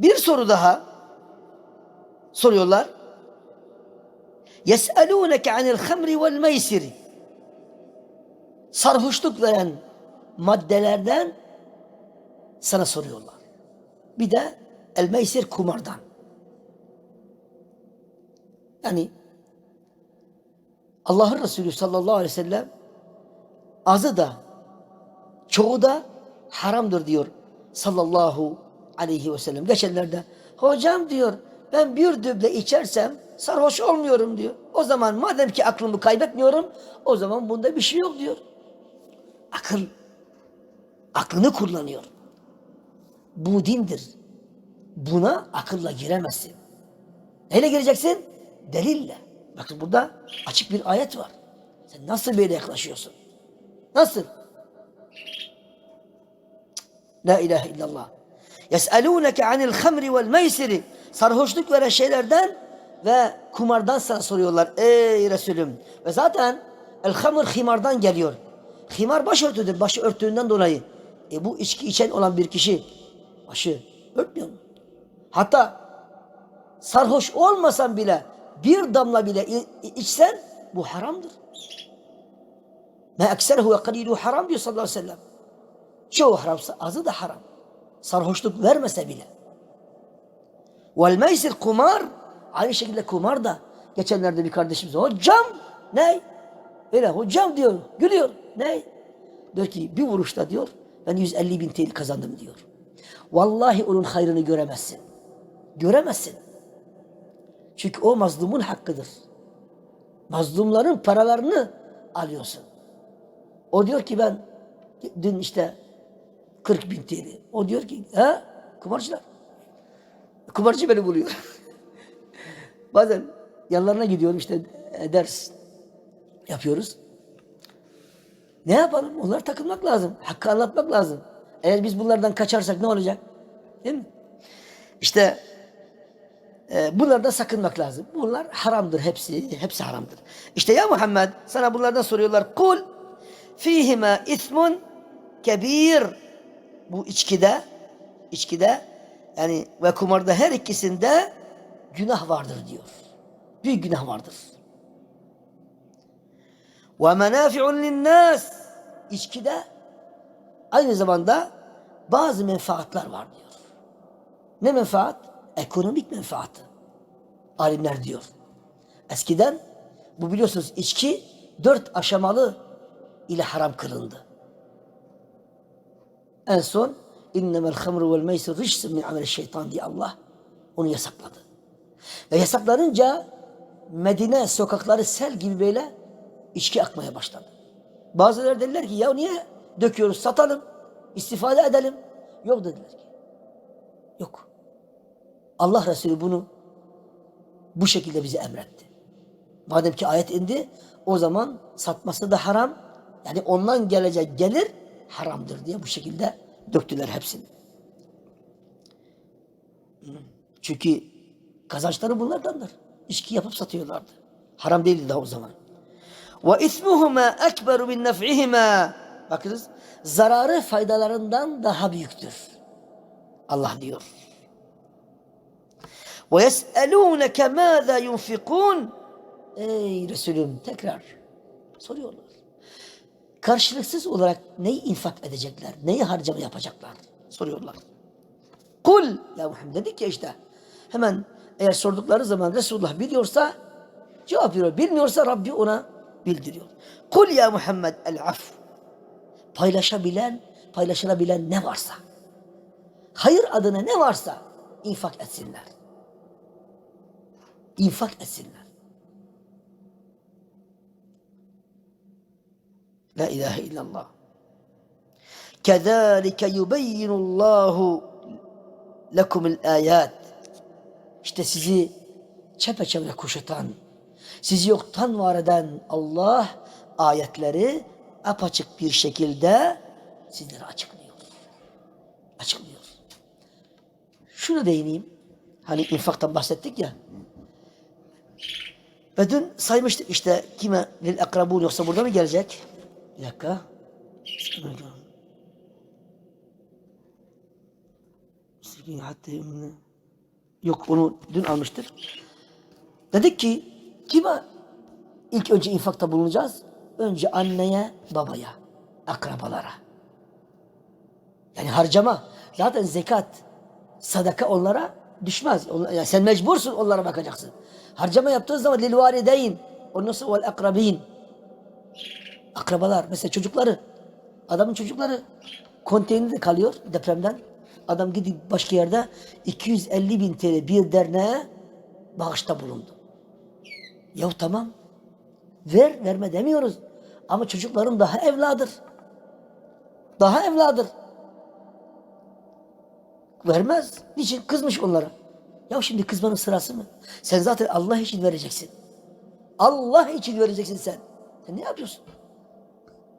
Bir soru daha soruyorlar. Yes'elûneke anil hamri vel meysiri. Sarhoşluk veren maddelerden sana soruyorlar. Bir de el meysir kumardan. Yani Allah'ın Resulü sallallahu aleyhi ve sellem azı da çoğu da haramdır diyor sallallahu aleyhi ve sellem. Geçenlerde hocam diyor ben bir düble içersem sarhoş olmuyorum diyor. O zaman madem ki aklımı kaybetmiyorum o zaman bunda bir şey yok diyor. Akıl aklını kullanıyor. Bu dindir. Buna akılla giremezsin. Neyle gireceksin? Delille. Bakın burada açık bir ayet var. Sen nasıl böyle yaklaşıyorsun? Nasıl? La ilahe illallah. Anil hamri vel meysiri. Sarhoşluk veren şeylerden ve kumardan sana soruyorlar. Ey Resulüm. Ve zaten el hamr himardan geliyor. Himar başörtüdür. Başı örttüğünden dolayı. E bu içki içen olan bir kişi başı örtmüyor mu? Hatta sarhoş olmasan bile bir damla bile içsen bu haramdır. Me ekserehu ve kalilu haram diyor sallallahu aleyhi ve sellem. Çoğu haramsa azı da haram. Sarhoşluk vermese bile. Vel meysir kumar. Aynı şekilde kumar da. Geçenlerde bir kardeşimiz hocam ne? Öyle hocam diyor. Gülüyor. Ne? Diyor ki bir vuruşta diyor ben 150 bin TL kazandım diyor. Vallahi onun hayrını göremezsin. Göremezsin. Çünkü o mazlumun hakkıdır. Mazlumların paralarını alıyorsun. O diyor ki ben dün işte 40 bin TL. O diyor ki ha kumarcılar. Kumarcı beni buluyor. Bazen yanlarına gidiyorum işte e, ders yapıyoruz. Ne yapalım? Onlar takılmak lazım. Hakkı anlatmak lazım. Eğer biz bunlardan kaçarsak ne olacak? Değil mi? İşte e, bunlardan sakınmak lazım. Bunlar haramdır hepsi. Hepsi haramdır. İşte ya Muhammed sana bunlardan soruyorlar. Kul fihime ismun kebir. Bu içkide içkide yani ve kumarda her ikisinde günah vardır diyor. Büyük günah vardır. Ve menafi'un linnas. İçkide aynı zamanda bazı menfaatler var diyor. Ne menfaat? Ekonomik menfaatı. Alimler diyor. Eskiden bu biliyorsunuz içki dört aşamalı ile haram kılındı. En son innemel hamru vel meysir ricsun min amel şeytan diye Allah onu yasakladı. Ve yasaklanınca Medine sokakları sel gibi böyle içki akmaya başladı. Bazıları dediler ki ya niye döküyoruz satalım istifade edelim. Yok dediler ki. Yok. Allah Resulü bunu bu şekilde bize emretti. Madem ki ayet indi o zaman satması da haram. Yani ondan gelecek gelir haramdır diye bu şekilde döktüler hepsini. Çünkü kazançları bunlardandır. İçki yapıp satıyorlardı. Haram değildi daha o zaman. Ve ismuhuma ekberu min nef'ihima. Bakınız zararı faydalarından daha büyüktür. Allah diyor. Ve yes'elûneke mâzâ yunfikûn. Ey Resulüm tekrar soruyorlar. Karşılıksız olarak neyi infak edecekler? Neyi harcama yapacaklar? Soruyorlar. Kul ya Muhammed dedik ya işte. Hemen eğer sordukları zaman Resulullah biliyorsa cevap veriyor. Bilmiyorsa Rabbi ona bildiriyor. Kul ya Muhammed el af. Paylaşabilen, paylaşılabilen ne varsa. Hayır adına ne varsa infak etsinler. İnfak etsinler. La ilahe illallah. Kezalike yubeyyinullahu lekumul ayat. İşte sizi çepeçevre kuşatan, sizi yoktan var eden Allah ayetleri apaçık bir şekilde sizlere açıklıyor. Açıklıyor. Şunu değineyim. Hani infaktan bahsettik ya. Ve dün saymıştık işte kime lil akrabun yoksa burada mı gelecek? Bir dakika. Yok bunu dün almıştık. Dedik ki kime ilk önce infakta bulunacağız? Önce anneye, babaya, akrabalara. Yani harcama. Zaten zekat, sadaka onlara düşmez. Yani sen mecbursun onlara bakacaksın. Harcama yaptığın zaman lil valideyn. Ondan sonra vel akrabin. Akrabalar. Mesela çocukları. Adamın çocukları konteynerde kalıyor depremden. Adam gidip başka yerde 250 bin TL bir derneğe bağışta bulundu. Ya tamam. Ver, verme demiyoruz. Ama çocukların daha evladır. Daha evladır. Vermez. Niçin? Kızmış onlara. Ya şimdi kızmanın sırası mı? Sen zaten Allah için vereceksin. Allah için vereceksin sen. Sen ne yapıyorsun?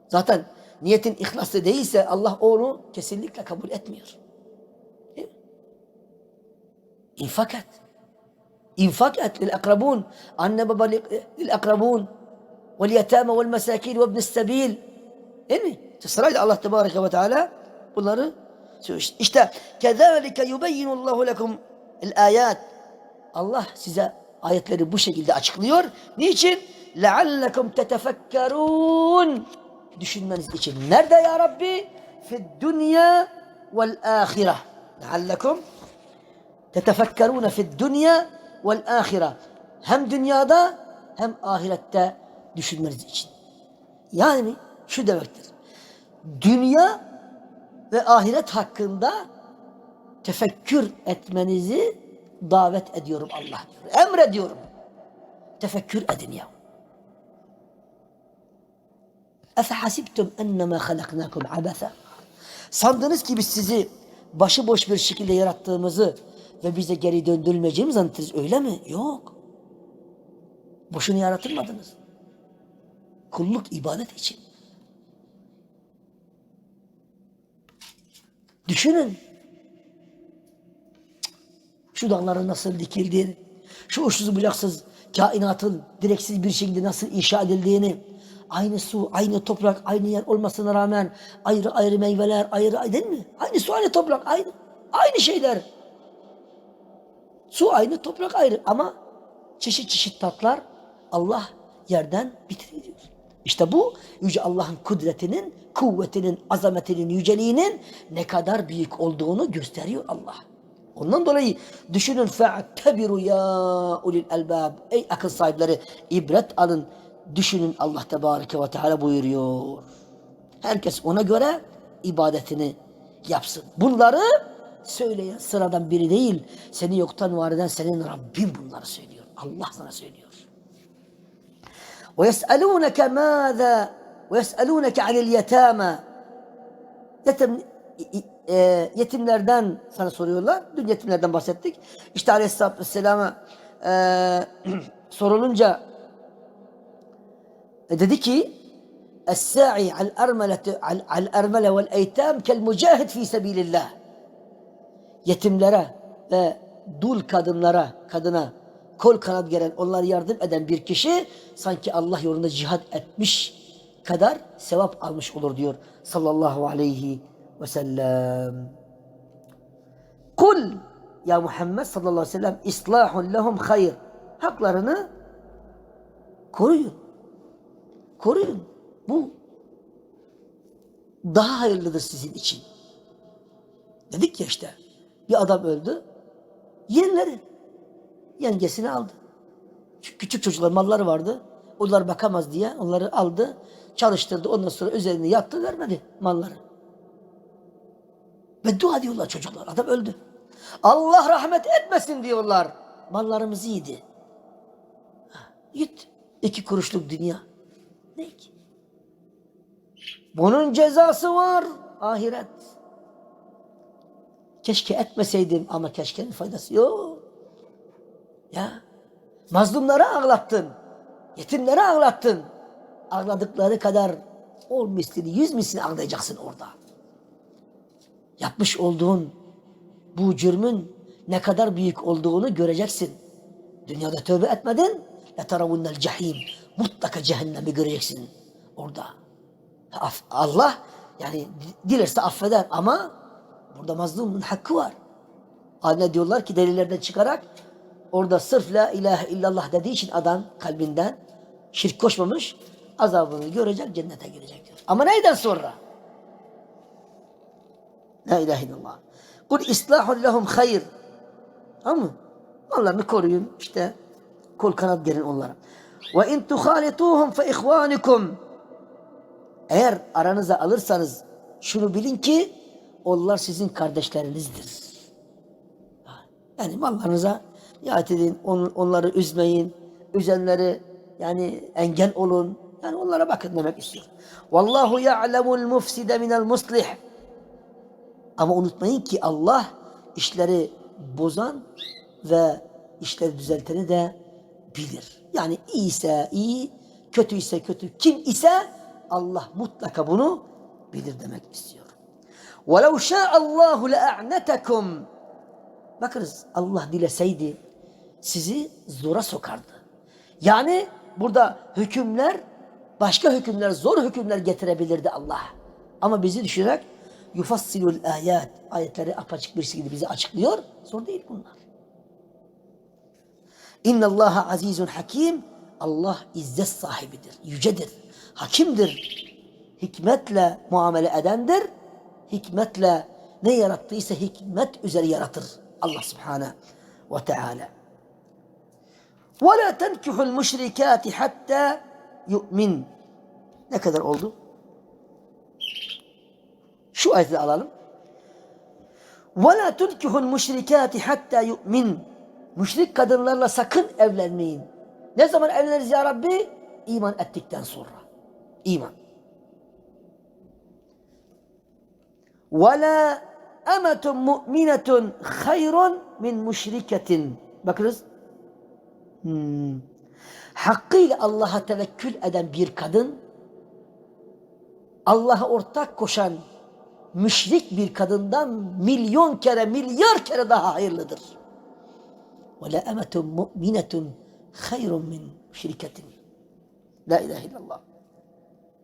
Zaten niyetin ihlaslı değilse Allah onu kesinlikle kabul etmiyor. Değil mi? İnfak et. İnfak et lil akrabun. Anne baba lil lil akrabun. Vel yetame vel mesakin ve ibnis sebil. Değil mi? Sırayla Allah Tebareke ve Teala bunları söylüyor. İşte kezalike yubeyyinullahu lekum el ayat. Allah size ayetleri bu şekilde açıklıyor. Niçin? لَعَلَّكُمْ تَتَفَكَّرُونَ düşünmeniz için. Nerede ya Rabbi? Fid dünya vel ahire. Leallekum tetefekkerûne fid dünya vel ahire. Hem dünyada hem ahirette düşünmeniz için. Yani şu demektir. Dünya ve ahiret hakkında tefekkür etmenizi davet ediyorum Allah diyor. Emrediyorum. Tefekkür edin ya. Ennemâ halaknâkum abasa. Sandınız ki biz sizi başıboş bir şekilde yarattığımızı ve bize geri döndürülmeyeceğimizi zannettiniz. Öyle mi? Yok. Boşuna yaratılmadınız. Kulluk ibadet için. Düşünün. Şu dağların nasıl dikildiğini, şu uçsuz bucaksız kainatın direksiz bir şekilde nasıl inşa edildiğini, aynı su, aynı toprak, aynı yer olmasına rağmen ayrı ayrı meyveler, ayrı değil mi? Aynı su, aynı toprak, aynı, aynı şeyler. Su aynı, toprak ayrı ama çeşit çeşit tatlar Allah yerden bitiriyor. İşte bu Yüce Allah'ın kudretinin, kuvvetinin, azametinin, yüceliğinin ne kadar büyük olduğunu gösteriyor Allah. Ondan dolayı düşünün fe'tebiru ya ulil elbab. Ey akıl sahipleri ibret alın Düşünün Allah Tebareke ve Teala buyuruyor. Herkes ona göre ibadetini yapsın. Bunları söyleyen sıradan biri değil. Seni yoktan var eden senin Rabbin bunları söylüyor. Allah sana söylüyor. ويسألونك ماذا ويسألونك عن اليتامى yetim, e, yetimlerden sana soruyorlar. Dün yetimlerden bahsettik. İşte Aleyhisselatü Vesselam'a e, sorulunca e, dedi ki Es-sa'i al-ermele vel-eytam kel-mücahid fi sebilillah. Yetimlere ve dul kadınlara, kadına kol kanat gelen, onlara yardım eden bir kişi sanki Allah yolunda cihad etmiş kadar sevap almış olur diyor sallallahu aleyhi ve sellem. Kul ya Muhammed sallallahu aleyhi ve sellem islahun lehum hayır. Haklarını koruyun. Koruyun. Bu daha hayırlıdır sizin için. Dedik ya işte bir adam öldü. Yeğenleri yengesini aldı. Küçük çocuklar malları vardı. Onlar bakamaz diye onları aldı. Çalıştırdı. Ondan sonra üzerine yattı vermedi malları. Beddua diyorlar çocuklar. Adam öldü. Allah rahmet etmesin diyorlar. Mallarımızı yedi. Ha, Git. İki kuruşluk dünya Ne ki? Bunun cezası var. Ahiret. Keşke etmeseydim ama keşkenin faydası yok. Ya mazlumları ağlattın. Yetimleri ağlattın. Ağladıkları kadar on mislini, yüz mislini ağlayacaksın orada. Yapmış olduğun bu cürmün ne kadar büyük olduğunu göreceksin. Dünyada tövbe etmedin. لَتَرَوُنَّ cehim. Mutlaka cehennemi göreceksin orada. Allah yani dilerse affeder ama burada mazlumun hakkı var. Haline diyorlar ki delillerden çıkarak orada sırf la ilahe illallah dediği için adam kalbinden şirk koşmamış azabını görecek cennete girecek diyor. Ama neyden sonra? La ilahe illallah. Kul islahun lehum hayır. Tamam mı? Onlarını koruyun işte. Kol kanat gerin onlara. Ve in tuhalituhum fe ihvanikum. Eğer aranıza alırsanız şunu bilin ki onlar sizin kardeşlerinizdir. Yani mallarınıza riayet edin, on- onları üzmeyin, üzenleri yani engel olun. Yani onlara bakın demek istiyor. Vallahu ya'lemul mufside minel muslih. Ama unutmayın ki Allah işleri bozan ve işleri düzelteni de bilir. Yani iyi ise iyi, kötü ise kötü. Kim ise Allah mutlaka bunu bilir demek istiyor. وَلَوْ شَاءَ اللّٰهُ لَاَعْنَتَكُمْ Bakınız Allah dileseydi sizi zora sokardı. Yani burada hükümler başka hükümler, zor hükümler getirebilirdi Allah. Ama bizi düşünerek yufassilul ayat ayetleri apaçık bir şekilde bize açıklıyor. Zor değil bunlar. İnna Allaha azizun hakim. Allah izzet sahibidir, yücedir, hakimdir. Hikmetle muamele edendir. Hikmetle ne yarattıysa hikmet üzere yaratır. Allah Subhanahu ve Teala. وَلَا تَنْكِحُ الْمُشْرِكَاتِ حَتَّى يُؤْمِنْ Ne kadar oldu? Şu ayeti alalım. وَلَا تُنْكِحُ الْمُشْرِكَاتِ حَتَّى يُؤْمِنْ Müşrik kadınlarla sakın evlenmeyin. Ne zaman evleniriz ya Rabbi? İman ettikten sonra. İman. وَلَا اَمَةٌ مُؤْمِنَةٌ خَيْرٌ min müşriketin. Bakınız. Hmm. Hakkıyla Allah'a tevekkül eden bir kadın, Allah'a ortak koşan müşrik bir kadından milyon kere, milyar kere daha hayırlıdır. وَلَا اَمَةٌ مُؤْمِنَةٌ خَيْرٌ min müşriketin. La ilahe illallah.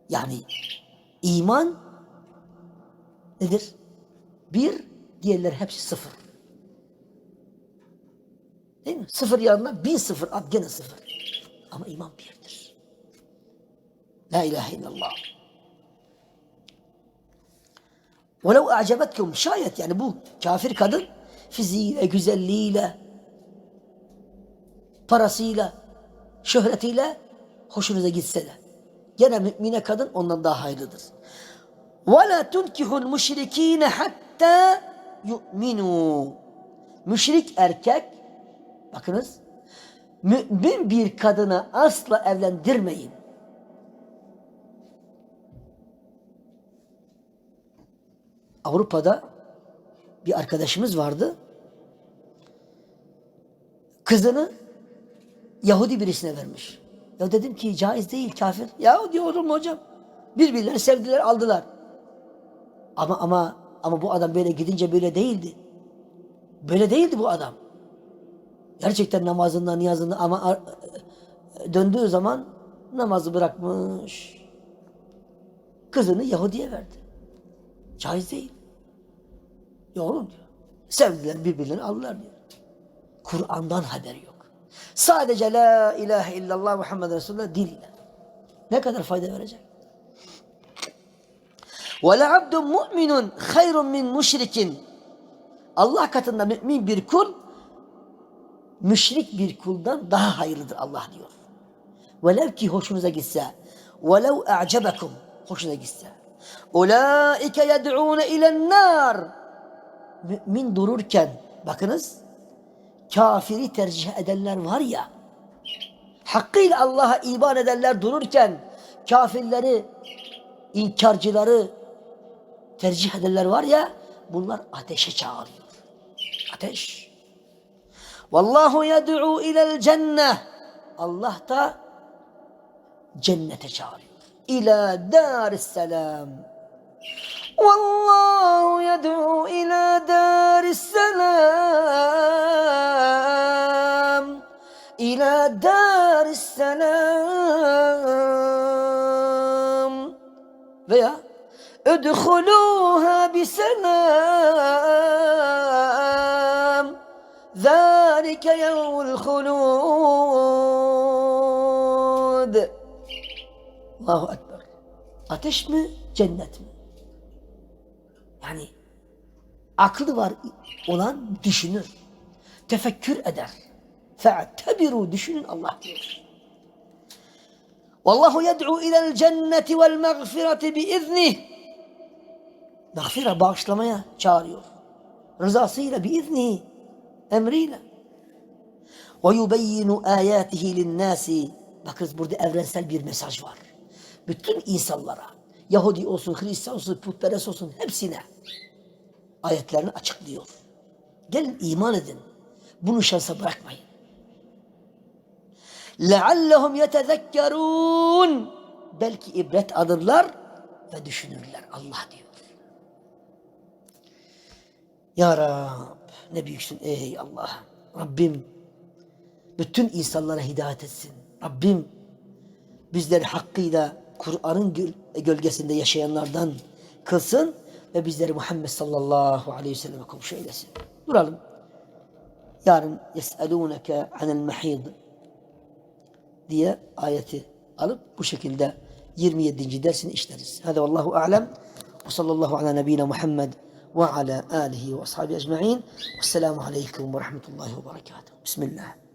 Yani iman nedir? Bir, diğerleri hepsi sıfır. Değil mi? Sıfır yanına bin sıfır at gene sıfır. Ama iman birdir. La ilahe illallah. وَلَوْ اَعْجَبَتْكُمْ Şayet yani bu kafir kadın fiziğiyle, güzelliğiyle, parasıyla, şöhretiyle hoşunuza gitse de. Gene mümine kadın ondan daha hayırlıdır. وَلَا تُنْكِحُ الْمُشْرِك۪ينَ حَتَّى يُؤْمِنُوا Müşrik erkek, bakınız, mümin bir kadını asla evlendirmeyin. Avrupa'da bir arkadaşımız vardı. Kızını Yahudi birisine vermiş. Ya dedim ki caiz değil kafir. Ya diyor olur mu hocam? Birbirlerini sevdiler aldılar. Ama ama ama bu adam böyle gidince böyle değildi. Böyle değildi bu adam. Gerçekten namazından niyazından ama döndüğü zaman namazı bırakmış. Kızını Yahudi'ye verdi. Caiz değil. Ya oğlum diyor. Sevdiler birbirlerini aldılar diyor. Kur'an'dan haberi yok. Sadece la ilahe illallah Muhammed Resulullah diliyle. Ne kadar fayda verecek? Ve la abdun mu'minun hayrun min müşrikin. Allah katında mümin bir kul müşrik bir kuldan daha hayırlıdır Allah diyor. Velev ki hoşunuza gitse, velev e'cebekum hoşuna gitse. Ulaike yed'ûne ilen nar. Mümin dururken bakınız kafiri tercih edenler var ya hakkıyla Allah'a iman edenler dururken kafirleri inkarcıları tercih edenler var ya bunlar ateşe çağırıyor. Ateş. Vallahu yed'u ilel cenneh. Allah da cennete çağırıyor. İlâ dâris selam. Vallahu yed'u ila daris selam. İla daris selam. Veya Ödhuluha biselam. Zalike yevmul hulud. Allahu Ekber. Ateş mi, cennet? Yani aklı var olan düşünür. Tefekkür eder. Fe'tebiru düşünün Allah diyor. Vallahu yed'u ilel cenneti vel mağfireti biiznih. Mağfire bağışlamaya çağırıyor. Rızasıyla biiznihi. Emriyle. Ve yubeyyinu ayatihi linnâsi. Bakınız burada evrensel bir mesaj var. Bütün insanlara, Yahudi olsun, Hristiyan olsun, putperest olsun hepsine ayetlerini açıklıyor. Gelin iman edin. Bunu şansa bırakmayın. لَعَلَّهُمْ يَتَذَكَّرُونَ Belki ibret alırlar ve düşünürler. Allah diyor. Ya Rab ne büyüksün ey Allah. Rabbim bütün insanlara hidayet etsin. Rabbim bizleri hakkıyla Kur'an'ın gö- gölgesinde yaşayanlardan kılsın ve bizleri Muhammed sallallahu aleyhi ve selleme komşu eylesin. Duralım. Yarın yes'elûneke anel mahid diye ayeti alıp bu şekilde 27. dersini işleriz. Hadi vallahu a'lem ve sallallahu ala nebine Muhammed ve ala alihi ve ashabi ecma'in. Vesselamu aleyküm ve rahmetullahi ve berekatuhu. Bismillah.